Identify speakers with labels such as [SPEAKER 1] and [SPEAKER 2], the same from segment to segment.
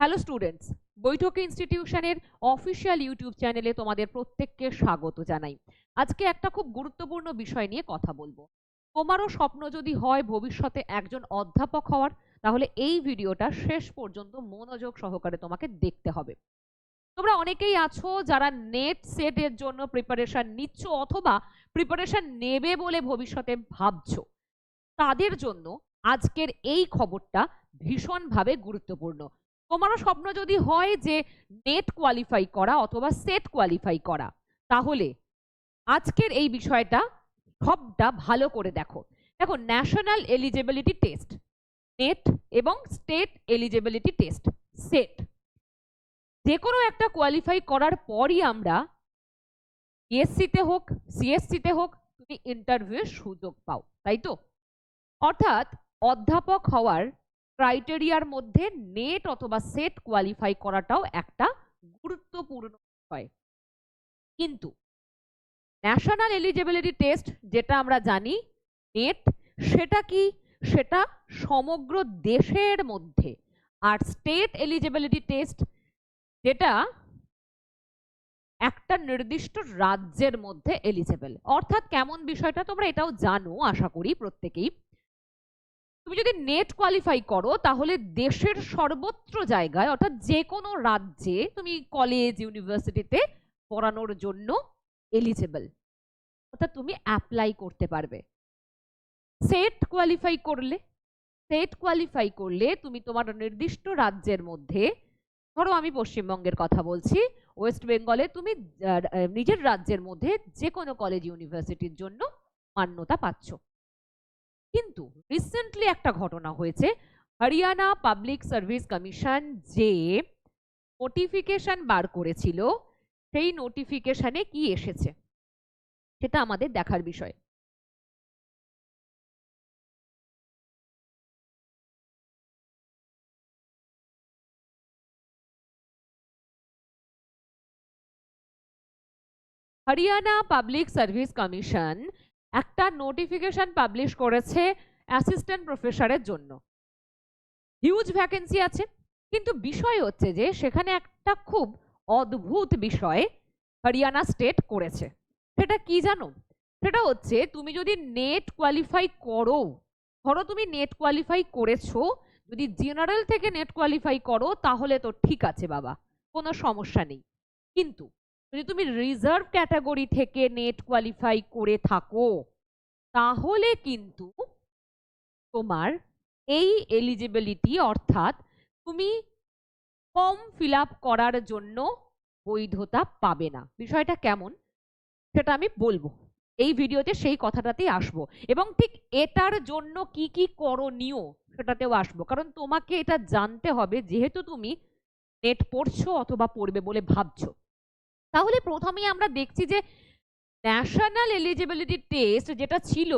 [SPEAKER 1] Hello students বৈঠক ইনস্টিটিউশনের official YouTube চ্যানেলে তোমাদের প্রত্যেককে স্বাগত জানাই। আজকে একটা খুব গুরুত্বপূর্ণ বিষয় নিয়ে কথা বলব। তোমারও স্বপ্ন যদি হয় ভবিষ্যতে একজন অধ্যাপক হওয়ার, তাহলে এই ভিডিওটা শেষ পর্যন্ত মনোযোগ সহকারে তোমাকে দেখতে হবে। তোমরা অনেকেই আছো যারা নেট সেটের জন্য প্রিপারেশন নিচ্ছ অথবা প্রিপারেশন নেবে বলে ভবিষ্যতে ভাবছ। তাদের জন্য আজকের এই খবরটা ভীষণভাবে গুরুত্বপূর্ণ। তোমারও স্বপ্ন যদি হয় যে নেট কোয়ালিফাই করা অথবা সেট কোয়ালিফাই করা, তাহলে আজকের এই বিষয়টা সবটা ভালো করে দেখো। দেখো ন্যাশনাল এলিজিবিলিটি টেস্ট নেট এবং স্টেট এলিজিবিলিটি টেস্ট সেট যে কোনো একটা কোয়ালিফাই করার পরই আমরা এসসিতে হোক সিএসসিতে হোক, তুমি ইন্টারভিউয়ের সুযোগ পাও, তাই তো? অর্থাৎ অধ্যাপক হওয়ার ক্রাইটেরিয়ার মধ্যে নেট অথবা সেট কোয়ালিফাই করাটাও একটা গুরুত্বপূর্ণ বিষয়। কিন্তু ন্যাশনাল এলিজিবিলিটি টেস্ট যেটা আমরা জানি নেট সেটা কি? সেটা সমগ্র দেশের মধ্যে। আর স্টেট এলিজিবিলিটি টেস্ট যেটা একটা নির্দিষ্ট রাজ্যের মধ্যে এলিজেবল অর্থাৎ কেমন বিষয়টা তোমরা এটাও জানো, আশা করি প্রত্যেকেই। তুমি যদি নেট কোয়ালিফাই করো, তাহলে দেশের সর্বত্র জায়গায়, অর্থাৎ যে কোনো রাজ্যে তুমি কলেজ ইউনিভার্সিটিতে পড়ানোর জন্য এলিজেবল অর্থাৎ তুমি অ্যাপ্লাই করতে পারবে। সেট কোয়ালিফাই করলে সেট কোয়ালিফাই করলে তুমি তোমার নির্দিষ্ট রাজ্যের মধ্যে, ধরো আমি পশ্চিমবঙ্গের কথা বলছি ওয়েস্ট বেঙ্গলে তুমি নিজের রাজ্যের মধ্যে যে কোনো কলেজ ইউনিভার্সিটির জন্য মান্যতা পাচ্ছ। কিন্তু রিসেন্টলি একটা ঘটনা হয়েছে। হরিয়ানা পাবলিক সার্ভিস কমিশন যে নোটিফিকেশন বার করেছিল, সেই নোটিফিকেশনে কি এসেছে? সেটা আমাদের দেখার বিষয়। হরিয়ানা পাবলিক সার্ভিস কমিশন একটা নোটিফিকেশন পাবলিশ করেছে অ্যাসিস্ট্যান্ট প্রফেসরের জন্য। হিউজ ভ্যাকেন্সি আছে, কিন্তু বিষয় হচ্ছে যে সেখানে একটা খুব অদ্ভুত বিষয় হরিয়ানা স্টেট করেছে। সেটা কি জানো? সেটা হচ্ছে তুমি যদি নেট কোয়ালিফাই করো, ধরো তুমি নেট কোয়ালিফাই করেছ, যদি জেনারেল থেকে নেট কোয়ালিফাই করো তাহলে তো ঠিক আছে বাবা, কোনো সমস্যা নেই। কিন্তু যদি তুমি রিজার্ভ ক্যাটাগরি থেকে নেট কোয়ালিফাই করে থাকো, তাহলে কিন্তু তোমার এই এলিজিবিলিটি অর্থাৎ তুমি ফর্ম ফিল করার জন্য বৈধতা পাবে না। বিষয়টা কেমন? সেটা আমি বলব। এই ভিডিওতে সেই কথাটাতেই আসব। এবং ঠিক এটার জন্য কি কি করণীয় সেটাতেও আসব। কারণ তোমাকে এটা জানতে হবে, যেহেতু তুমি নেট পড়ছো অথবা পড়বে বলে ভাবছ। তাহলে প্রথমেই আমরা দেখছি যে ন্যাশনাল এলিজিবিলিটি টেস্ট যেটা ছিল,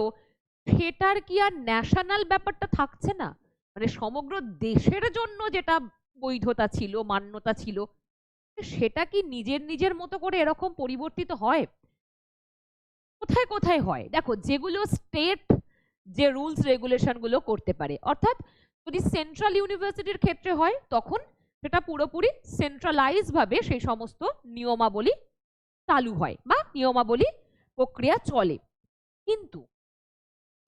[SPEAKER 1] সেটার কি আর ন্যাশনাল ব্যাপারটা থাকছে না? মানে সমগ্র দেশের জন্য যেটা বৈধতা ছিল, মান্যতা ছিল, সেটা কি নিজের নিজের মতো করে এরকম পরিবর্তিত হয়? কোথায় কোথায় হয়? দেখো, যেগুলো স্টেট যে রুলস রেগুলেশনগুলো করতে পারে, অর্থাৎ যদি সেন্ট্রাল ইউনিভার্সিটির ক্ষেত্রে হয়, তখন সেটা পুরোপুরি সেন্ট্রালাইজ ভাবে সেই সমস্ত নিয়মাবলী চালু হয় বা নিয়মাবলী প্রক্রিয়া চলে। কিন্তু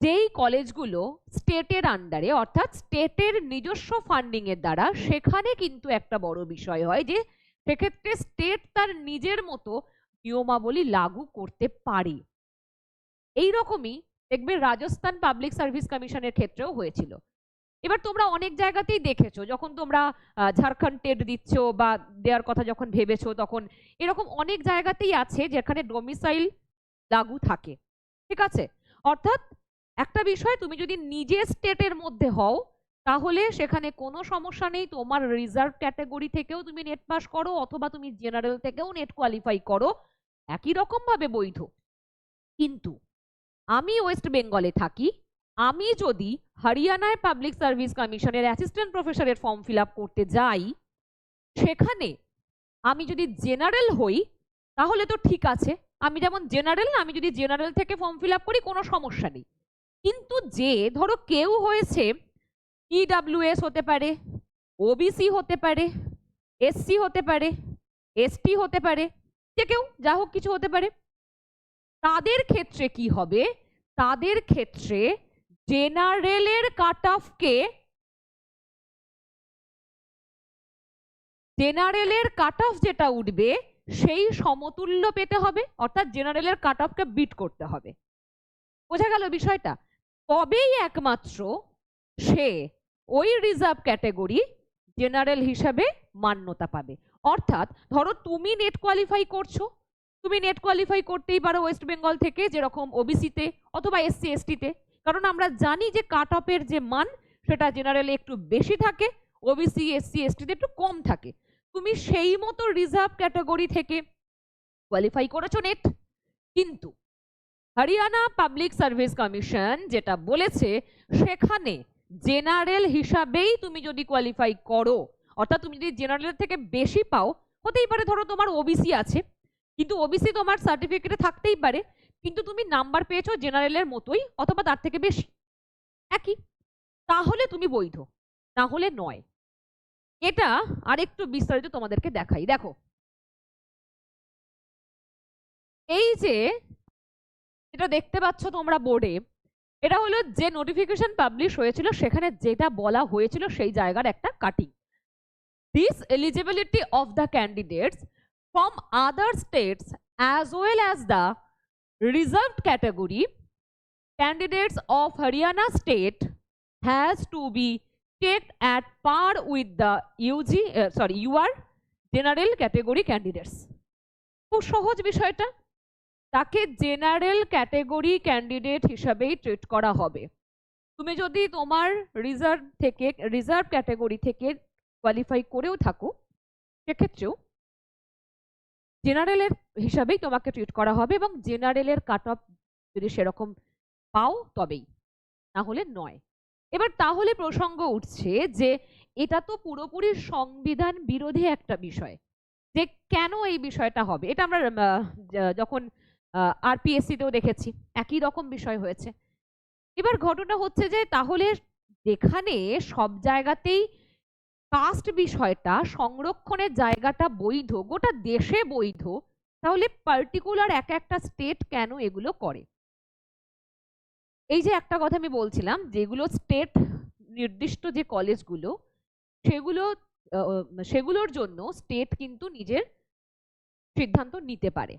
[SPEAKER 1] যেই কলেজগুলো স্টেটের আন্ডারে অর্থাৎ স্টেটের নিজস্ব ফান্ডিং এর দ্বারা, সেখানে কিন্তু একটা বড় বিষয় হয় যে, সেক্ষেত্রে স্টেট তার নিজের মতো নিয়মাবলী লাগু করতে পারে। এই রকমই দেখবে রাজস্থান পাবলিক সার্ভিস কমিশনের ক্ষেত্রেও হয়েছিল। এবার তোমরা অনেক জায়গাতেই দেখেছ, যখন তোমরা ঝাড়খণ্ড টেট দিচ্ছ বা দেওয়ার কথা যখন ভেবেছো, তখন এরকম অনেক জায়গাতেই আছে যেখানে ডোমিসাইল লাগু থাকে, ঠিক আছে? অর্থাৎ একটা বিষয়, তুমি যদি নিজে স্টেটের মধ্যে হও, তাহলে সেখানে কোনো সমস্যা নেই, তোমার রিজার্ভ ক্যাটাগরি থেকেও তুমি নেট পাস করো, অথবা তুমি জেনারেল থেকেও নেট কোয়ালিফাই করো, একই রকমভাবে বৈধ। কিন্তু আমি ওয়েস্ট বেঙ্গলে থাকি আমি যদি হরিয়ানায় পাবলিক সার্ভিস কমিশনের অ্যাসিস্ট্যান্ট প্রফেসরের ফর্ম ফিল করতে যাই, সেখানে আমি যদি জেনারেল হই, তাহলে তো ঠিক আছে। আমি যেমন জেনারেল আমি যদি জেনারেল থেকে ফর্ম ফিল করি, কোনো সমস্যা নেই। কিন্তু যে, ধরো কেউ হয়েছে ইডাব্লিউএস হতে পারে ওবিসি হতে পারে এসসি হতে পারে এসটি হতে পারে, যে কেউ যা হোক কিছু হতে পারে। তাদের ক্ষেত্রে কি হবে? তাদের ক্ষেত্রে জেনারেলের কাট অফকে জেনারেলের কাট অফ যেটা উঠবে, সেই সমতুল্য পেতে হবে, অর্থাৎ জেনারেলের কাট অফকে বিট করতে হবে। বোঝা গেল বিষয়টা? তবেই একমাত্র সে ওই রিজার্ভ ক্যাটাগরি জেনারেল হিসাবে মান্যতা পাবে। অর্থাৎ ধরো তুমি নেট কোয়ালিফাই করছ, তুমি নেট কোয়ালিফাই করতেই পারো ওয়েস্ট বেঙ্গল থেকে যেরকম ওবিসিতে অথবা এসসি এসটিতে কারণ আমরা জানি যে কাট অফের যে মান, সেটা জেনারেলে একটু বেশি থাকে ওবিসি এসসি এসটিতে একটু কম থাকে। তুমি সেই মতো রিজার্ভ ক্যাটাগরি থেকে কোয়ালিফাই করেছ নেট কিন্তু হরিয়ানা পাবলিক সার্ভিস কমিশন যেটা বলেছে, সেখানে জেনারেল হিসাবেই তুমি যদি কোয়ালিফাই করো, অর্থাৎ তুমি যদি জেনারেলের থেকে বেশি পাও, হতেই পারে ধরো তোমার ওবিসি আছে। কিন্তু ওবিসি তোমার সার্টিফিকেটে থাকতেই পারে। কিন্তু তুমি নাম্বার পেয়েছ জেনারেলের মতোই, অথবা তার থেকে বেশি। একই। তাহলে তুমি বৈধ না হলে নয়। এটা আরেকটু বিস্তারিত তোমাদেরকে দেখাই। দেখো। এই যে এটা দেখতে পাচ্ছ তোমরা বোর্ডে, এটা হলো যে নোটিফিকেশন পাবলিশ হয়েছিল, সেখানে যেটা বলা হয়েছিল সেই জায়গার একটা cutting this eligibility of the candidates from other states as well as the reserved category candidates of Haryana state has to be checked at par with the UG uh, sorry UR general category candidates খুব সহজ বিষয়টা তাকে general category candidate হিসাবেই treat করা হবে তুমি যদি তোমার রিজার্ভ থেকে রিজার্ভ ক্যাটেগরি থেকে কোয়ালিফাই করেও থাকো সেক্ষেত্রেও জেনারেলের হিসাবেই তোমাকে ট্রিট করা হবে এবং জেনারেলের কাট অফ যদি সেরকম পাও তবেই না হলে নয়। এবার তাহলে প্রসঙ্গ উঠছে যে এটা তো পুরোপুরি সংবিধান বিরোধী একটা বিষয়, যে কেন এই বিষয়টা হবে? এটা আমরা যখন আরপিএসসি তেও দেখেছি, একই রকম বিষয় হয়েছে। এবার ঘটনা হচ্ছে যে তাহলে যেখানে সব জায়গাতেই কাস্ট বিষয়টা সংরক্ষণের জায়গাটা বৈধ, গোটা দেশে বৈধ, তাহলে পার্টিকুলার এক একটা স্টেট কেন এগুলো করে? এই যে একটা কথা আমি বলছিলাম, যেগুলো স্টেট নির্দিষ্ট যে কলেজগুলো সেগুলো সেগুলোর জন্য স্টেট কিন্তু নিজের সিদ্ধান্ত নিতে পারে।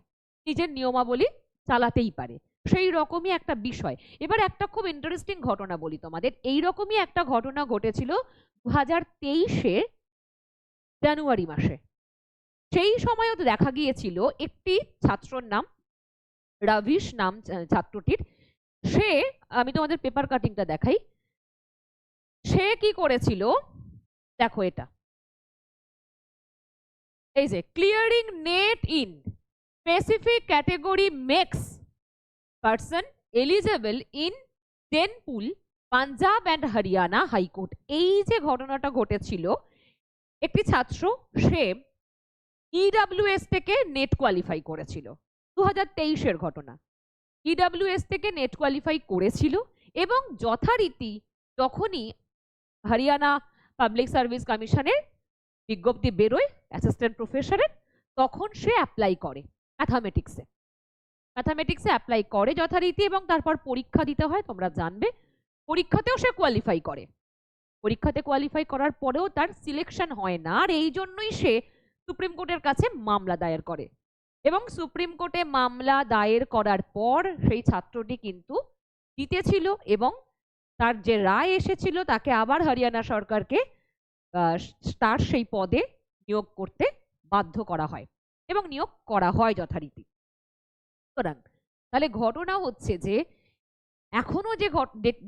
[SPEAKER 1] নিজের নিয়মাবলী চালাতেই পারে। সেই রকমই একটা বিষয়। এবার একটা খুব ইন্টারেস্টিং ঘটনা বলি তোমাদের। এই রকমই একটা ঘটনা ঘটেছিল দু হাজার তেইশে জানুয়ারি মাসে। সেই সময়ও দেখা গিয়েছিল, একটি ছাত্রর নাম, রাভিশ নাম ছাত্রটির। সে, আমি তোমাদের পেপার কাটিংটা দেখাই। সে কি করেছিল, দেখো এটা। এই যে clearing NET in specific category makes person eligible in টেনপুল Punjab and Haryana high court এই যে ঘটনাটা ঘটেছিল, একটি ছাত্র সে ইডাব্লিউএস থেকে নেট কোয়ালিফাই করেছিল। দু হাজার তেইশের ঘটনা। ইডাব্লিউএস থেকে নেট কোয়ালিফাই করেছিল এবং যথারীতি যখনই হরিয়ানা পাবলিক সার্ভিস কমিশনের বিজ্ঞপ্তি বেরোয় অ্যাসিস্ট্যান্ট প্রফেসরের তখন সে অ্যাপ্লাই করে ম্যাথামেটিক্সে ম্যাথামেটিক্সে অ্যাপ্লাই করে যথারীতি এবং তারপর পরীক্ষা দিতে হয়, তোমরা জানবে। পরীক্ষাতেও সে কোয়ালিফাই করে। পরীক্ষাতে কোয়ালিফাই করার পরেও তার সিলেকশন হয় না, আর এই জন্যই সে সুপ্রিম কোর্টের কাছে মামলা দায়ের করে। এবং সুপ্রিম কোর্টে মামলা দায়ের করার পর সেই ছাত্রটি কিন্তু জিতেছিল এবং তার যে রায় এসেছিল তাকে আবার হরিয়ানা সরকারকে তার সেই পদে নিয়োগ করতে বাধ্য করা হয় এবং নিয়োগ করা হয় যথারীতি। সুতরাং তাহলে ঘটনা হচ্ছে যে, এখনও যে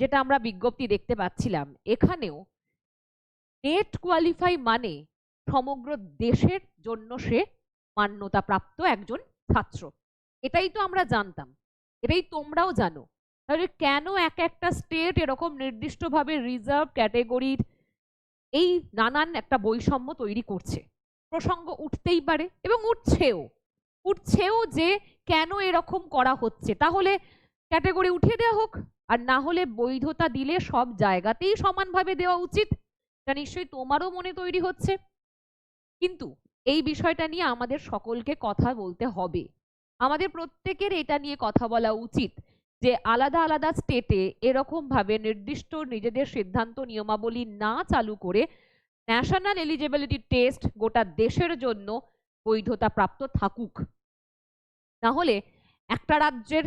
[SPEAKER 1] যেটা আমরা বিজ্ঞপ্তি দেখতে পাচ্ছিলাম, এখানেও নেট কোয়ালিফাই মানে সমগ্র দেশের জন্য সে মান্যতা প্রাপ্ত একজন ছাত্র। এটাই তো আমরা জানতাম। এটাই তোমরাও জানো। তাহলে কেন এক একটা স্টেট এরকম নির্দিষ্টভাবে রিজার্ভ ক্যাটেগরির এই নানান একটা বৈষম্য তৈরি করছে? প্রসঙ্গ উঠতেই পারে এবং উঠছেও। উঠছেও যে কেন এরকম করা হচ্ছে। তাহলে ক্যাটেগরি উঠিয়ে দেওয়া হোক, আর না হলে বৈধতা দিলে সব জায়গাতেই সমানভাবে দেওয়া উচিত। এটা নিশ্চয়ই তোমারও মনে তৈরি হচ্ছে। কিন্তু এই বিষয়টা নিয়ে আমাদের সকলকে কথা বলতে হবে। আমাদের প্রত্যেকের এটা নিয়ে কথা বলা উচিত যে আলাদা আলাদা স্টেটে এরকম ভাবে নির্দিষ্ট নিজেদের সিদ্ধান্ত নিয়মাবলী না চালু করে ন্যাশনাল এলিজিবিলিটি টেস্ট গোটা দেশের জন্য বৈধতা প্রাপ্ত থাকুক। না হলে একটা রাজ্যের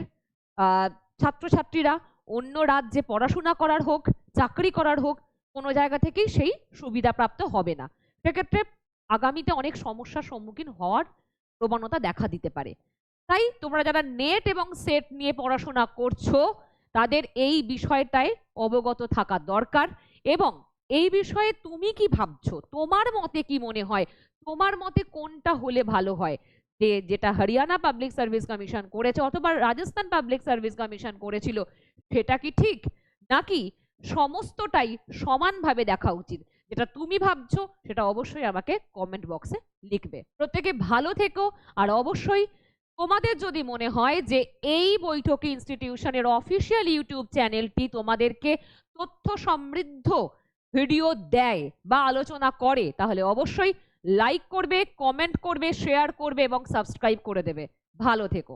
[SPEAKER 1] ছাত্রছাত্রীরা অন্য রাজ্যে পড়াশোনা করার হোক, চাকরি করার হোক, কোনো জায়গা থেকেই সেই সুবিধা প্রাপ্ত হবে না। সেক্ষেত্রে আগামীতে অনেক সমস্যার সম্মুখীন হওয়ার প্রবণতা দেখা দিতে পারে। তাই তোমরা যারা নেট এবং সেট নিয়ে পড়াশোনা করছ, তাদের এই বিষয়টায় অবগত থাকা দরকার এবং এই বিষয়ে তুমি কি ভাবছ? তোমার মতে কি মনে হয়? তোমার মতে কোনটা হলে ভালো হয়? যে, যেটা হরিয়ানা পাবলিক সার্ভিস কমিশন করেছে অথবা রাজস্থান পাবলিক সার্ভিস কমিশন করেছিল, সেটা কি ঠিক? নাকি সমস্তটাই সমানভাবে দেখা উচিত? যেটা তুমি ভাবছ, সেটা অবশ্যই আমাকে কমেন্ট বক্সে লিখবে। প্রত্যেকে ভালো থেকো, আর অবশ্যই তোমাদের যদি মনে হয় যে, এই বৈঠকি ইনস্টিটিউশনের অফিসিয়াল ইউটিউব চ্যানেলটি তোমাদেরকে তথ্য সমৃদ্ধ ভিডিও দেয় বা আলোচনা করে, তাহলে অবশ্যই লাইক করবে কমেন্ট করবে শেয়ার করবে এবং সাবস্ক্রাইব করে দেবে। ভালো থেকো।